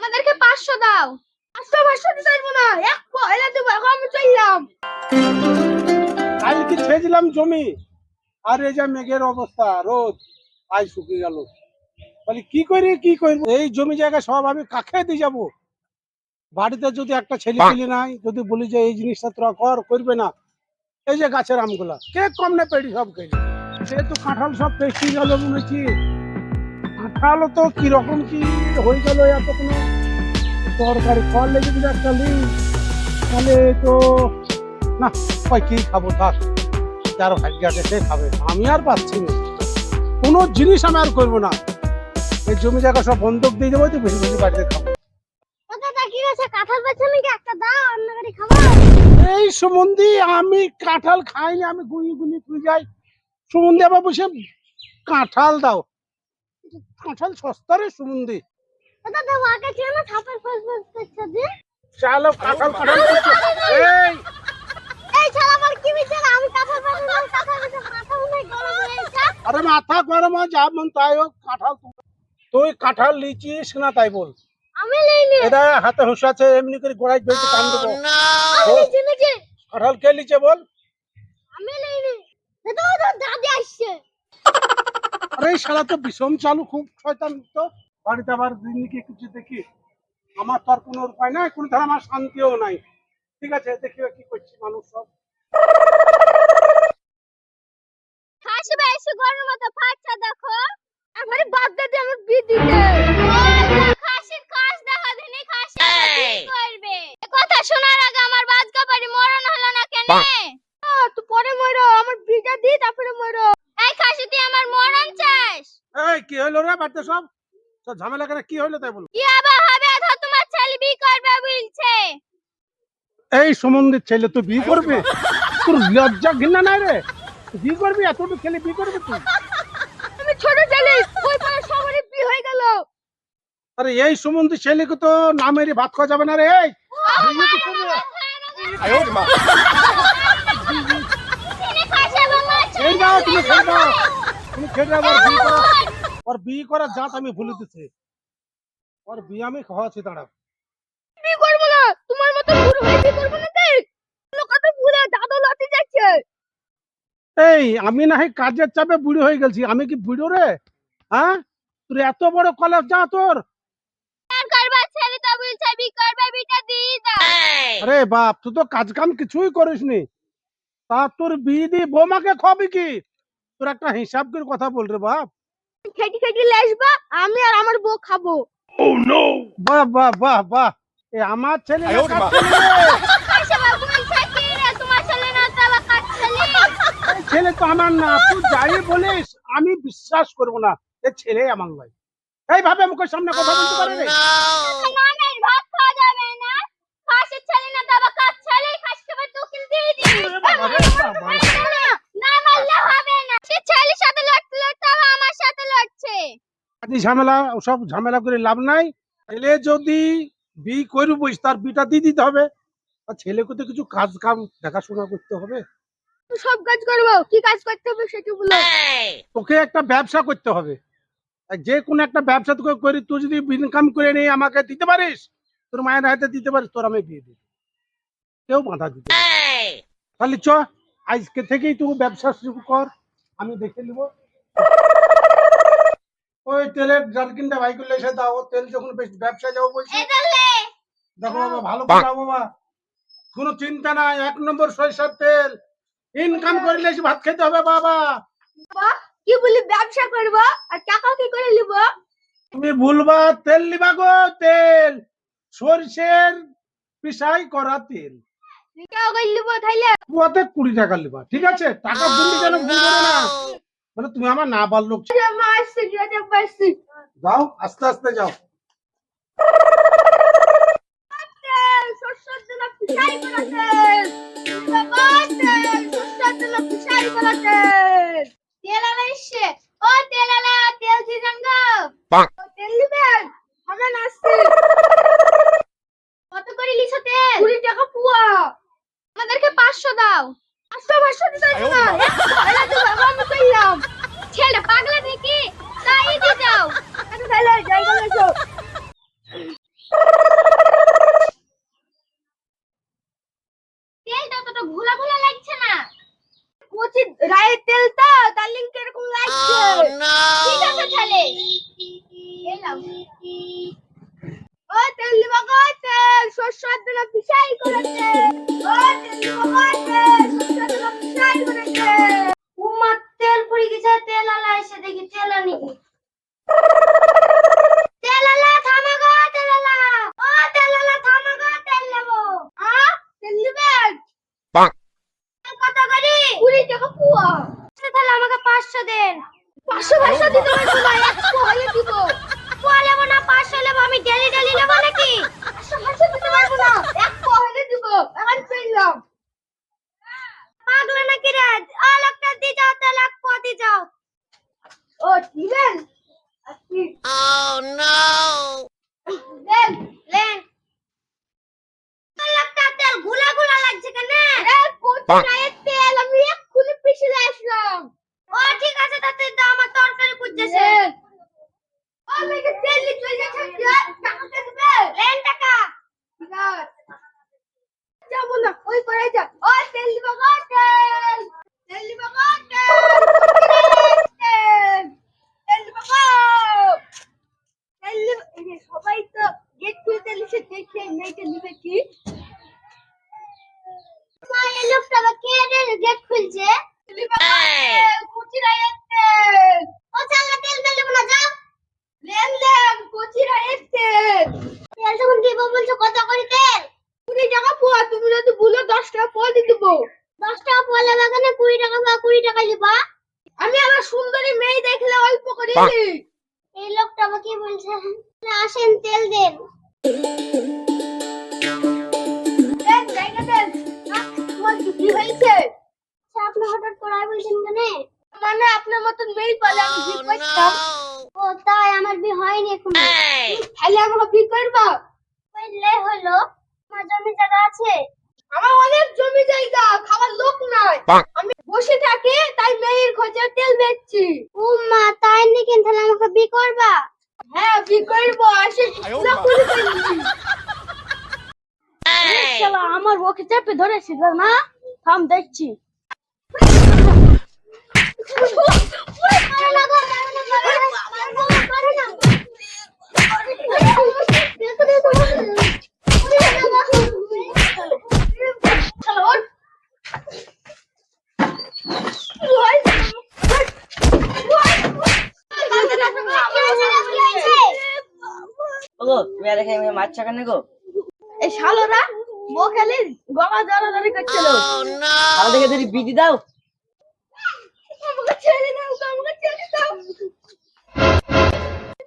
আমাদেরকে পাঁচশো দাও। পাঁচশো পাঁচশো দিতে পারব না। এক দেবো এখন আমি চললাম কালকে জমি। আর এই যে মেঘের অবস্থা রোদ আজ শুকিয়ে গেল। বলি কি করি কি করব? এই জমি জায়গা সব আমি কাকে দিয়ে যাব? বাড়িতে যদি একটা ছেলে পেলে নাই যদি বলি যে এই জিনিসটা তোরা কর করবে না। এই যে গাছের আমগুলা কে কম না পেড়ি সব কেজি যেহেতু কাঁঠাল সব পেস্টি গেল মনেছি কাঁঠাল তো কীরকম কি হয়ে গেল এত কোনো তরকারি ফল লেগে যদি একটা লিই তাহলে তো না কয় কি খাব থাক যার ভাগ্য আছে সে খাবে। আমি আর পাচ্ছি না। কোনো জিনিস আমি আর করব না। এই জমি জায়গা সব বন্ধক দিয়ে দেবো তো বেশি বেশি বাড়িতে খাব। এই সুমন্দি আমি কাঁঠাল খাইনি আমি গুনি গুনি তুই যাই। সুমন্দি আবার বসে কাঁঠাল দাও। কাঁঠাল সস্তা রে সুমন্দি দাদা দেবো আগে ছিল না থাপের ফাঁস ফাঁস করছে যে? চালো কাঁঠাল কাঁঠাল করছে। এই! এই ছাড়া আমার কি বিচার? আমি কাঁঠাল পাবো না কাঁঠাল মাথা গরম হয়ে গেছে। আরে মাথা গরম হয় যা মন তাই হোক কাঁঠাল তুই- কাঁঠাল লিচিস না তাই বল। আমি লইনি এটা হাতে হুঁশ আছে এমনি করে গোড়ায় বেঁচে কান দেবো কাঁঠাল কে লিচে বল? আমি লইনি দাদা দাদি আসছে। আরে শালা তো বিষম চালু খুব শয়তান তো। বাড়িতে আবার দিনকে কিছু দেখি? আমার তো আর কোনো উপায় নাই কোনো ধারা আমার শান্তিও নাই। ঠিক আছে দেখি কি করছি মানুষ সব। গরুর মতো ফাটছে দেখো। আমারে বাদ দে দে আমার বিয়ে দিতে। খাসির কাজ দেখা দিনি খাসি করবে? কথা শোনার আগে আমার বাজকা বাড়ি মরণ হলো না কেন তুই পরে মরো আমার বিটা দি তারপরে মরো এই খাসি তুই আমার মরণ চাস এই কি হলো রে বাড়িতে সব? সব ঝামেলা করে কি হলো তাই বলো কি আবার হবে? ধর তোমার ছেলে বিয়ে করবে বলছে। এই সম্বন্ধে ছেলে তো বিয়ে করবে। তোর লজ্জা ঘৃণা নাই রে। তুই বিয়ে করবি এতটুকু ছেলে বিয়ে করবি তুই তুমি ছোট ছেলে ওই পারে সবারই বিয়ে হয়ে গেল। আরে এই সম্বন্ধে ছেলেকে তো না মেরে ভাত খাওয়া যাবে না রে এই। ছেড়ে দাও তুমি দাও। তুমি দাও ওর বিয়ে করার জাত আমি ভুলে দিচ্ছি ওর বিয়ে আমি খাওয়াচ্ছি দাঁড়া বিয়ে করব না তোমার মতো বুড়ো বিয়ে করব না দেখ। লোক তো বুড়ো দাদু লাতি যাচ্ছে। এই আমি না হয় কাজের চাপে বুড়ি হয়ে গেছি আমি কি বুড়ো রে? হ্যাঁ? তোর এত বড় কলেজ যা তোর। আর বাপ তুই তো কাজ কাম কিছুই করিসনি তা তোর বিয়ে দিয়ে বৌমাকে খাবি কি? তোর একটা হিসাব করে কথা বল রে বাপ। খেটি খেটি লেসবা আমি আর আমার বউ খাব বাহ বাহ বাহ বাহ এ আমার ছেলে ছেলে তো আমার না তুই যাই বলিস আমি বিশ্বাস করব না এ ছেলে আমার ভাই এই ভাবে মুখের সামনে কথা বলতে পারে রে ভাত খাওয়া যাবে না খাসির ছেলে না কাজ ছেলে খাসি দিয়ে দিবি না মারলে হবে না সে ছেলের সাথে লড়তে লড়তে আবার আমার সাথে লড়ছে আদি ঝামেলা ওসব ঝামেলা করে লাভ নাই ছেলে যদি বি করবই তার বিটা দিয়ে দিতে হবে। আর ছেলেকে তো কিছু কাজ কাম দেখাশোনা করতে হবে। সব কাজ করব কি কাজ করতে হবে সেটা বলো। তোকে একটা ব্যবসা করতে হবে। যে কোনো একটা ব্যবসা তোকে করি তুই যদি ইনকাম করে নিয়ে আমাকে দিতে পারিস তোর মায়ের হাতে দিতে পারিস তোর আমি বিয়ে দিই কেউ বাধা দিতে তাহলে চ আজকে থেকেই তুই ব্যবসা শুরু কর আমি দেখে নিব। ওই তেলের জার্কিনটা ভাই করলে এসে দাও তেল যখন বেশ ব্যবসা যাব বলছি। দেখো বাবা ভালো করে দাও বাবা। কোনো চিন্তা নাই এক নম্বর সরিষার তেল। ইনকাম করলে এসে ভাত খেতে হবে বাবা। কি বলি ব্যবসা করব? আর টাকা কি করে নিব? তুমি ভুলবা তেল নিবা গো তেল। সরষের পিসাই করা তেল। পুয়াতে কুড়ি টাকা নিবা ঠিক আছে? টাকা দিল্লি যেন ভুল না। মানে তুমি আমার না বার লোক মাসি যেটা পাইছি যাও আস্তে আস্তে যাও তেল সরষের তেল পিসাই করা তেল বাবা তেল সরষের তেল পিসাই করা তেল তেল আলা এসে ও তেল আলা তেল দিবেন গো ও তেল দিবেন হবে না আসছে কত করে লিছো তেল কুড়ি টাকা পুয়া আমাদেরকে পাঁচশো দাও পাঁচশো পাঁচশো দিতে পারব না এক পয়লা দেবো এখন আমি কইলাম ছেলে পাগলা নাকি তাই দিয়ে যাও আচ্ছা তাহলে জায়গা লেছো না পিসাই করেছে ও তেল বাবাতে সরষে তেল পিসাই করেছে উম্মা তেল পড়ে গেছে তেল আলা এসে দেখি তেল আনি কি তেল আলা থামো গো তেল আলা ও তেল আলা থামো গো তেল নেব আ তেল নেবেন কত করে কুড়ি টাকা পুয়া তাহলে আমাকে পাঁচশো দেন পাঁচশো পাঁচশো দিতে পারব না এক পোহালে দিব পোয়া নেব না পাঁচশো নেব আমি ডেলি ডেলি নেব নাকি পাঁচশো পাঁচশো দিতে পারব না এক পোহালে দিব এখন পাগলা নাকি রে? ও লোকটা দিয়ে যাও এক পোয়া দিয়ে যাও। ও দিবেন? Oh no! লেন লেন লোকটা তেলগুলা গুলা লাগছে কেন? কোথা তেল আমি এক্ষুনি পিছলে আসলাম। ও ঠিক আছে তাতে আমার তরকারি পুজছে ও মেকে তেল লি চলে যাচ্ছে টাকা দেবে লেন টাকা ঠিক আছে যাব না ওই করে যা ও তেল দিব গো তেল তেল দিব গো তেল তেল তেল দিব গো তেল দিব এই যে সবাই তো গেট খুলতে লিখে দেখে মেয়েটা নিবে কি মা এই লোকটা বা কে রে গেট খুলছে এই! কুচিরা তেল ও চাঙ্গা তেল তেল দিব না যাও লেন লেন কুচিরা তেল তেল যখন দিব বলছো? কত করে তেল কুড়ি টাকা পোয়া তুমি যদি বলো দশ টাকা পোয়া দিয়ে দেবো। দশ টাকা পোয়া লাগবে না কুড়ি টাকা বা কুড়ি টাকা দিবা? আমি আমার সুন্দরী মেয়ে দেখলে অল্প করে এই লোকটা আমাকে বলছে আসেন তেল দেন। আচ্ছা, আপনি হঠাৎ করে বলছেন কেন? মানে আপনার মতন মেয়ে পালে আমি Oh বিয়ে করতাম ও তাই আমার বিয়ে হয়নি এখন Hey! তাহলে আমাকে বিয়ে করবা করলে হলো আমার জমি জায়গা আছে আমার অনেক জমি জায়গা খাবার লোক নাই বাহ। আমি বসে থাকি তাই মেয়ের খোঁজে তেল বেচছি। ও মা তাই নাকি তাহলে আমাকে বি করবা? হ্যাঁ বি করব আসে। না করে শালা আমার ওকে চেপে ধরেছিল না থাম দেখছি। গো তুমি দেখে এখানে মারছো কেন গো? এই শালোরা বো খালি গলা জড়াজড়ি করছিল। oh, তাহলে দেখে যদি বিধি দাও। আমাকে ছেড়ে দাও আমাকে ছেড়ে দাও।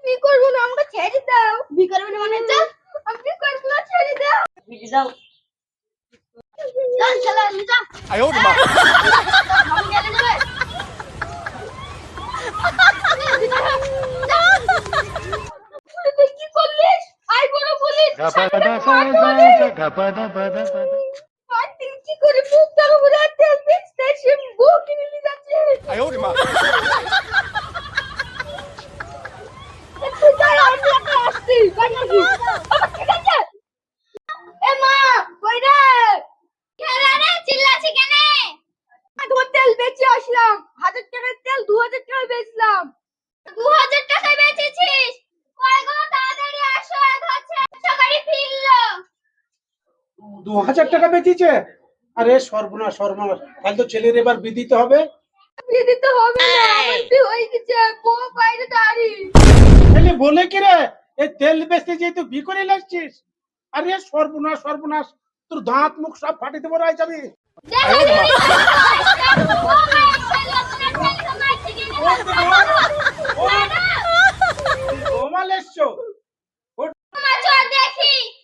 কি করব না আমাকে ছেড়ে দাও। বি করবে না মানে? চল আপনি করব না ছেড়ে দাও। বিধি দাও। আমি কি করে মুখটা হাজার টাকার তেল দু হাজার টাকা বেচলাম। দু হাজার টাকা বেচেছিস? কয় গো দু হাজার টাকা বেঁচেছে আরে সর্বনা সর্বনাশ তাহলে তো ছেলের এবার বিদিতে হবে বিদিতে হবে ছেলে বলে কি রে এই তেল বেচতে যেয়ে তো বি লাগছিস আরে সর্বনাশ সর্বনাশ তোর দাঁত মুখ সব ফাটিতে দেবো রায় আমি ও মালেশ্বর me!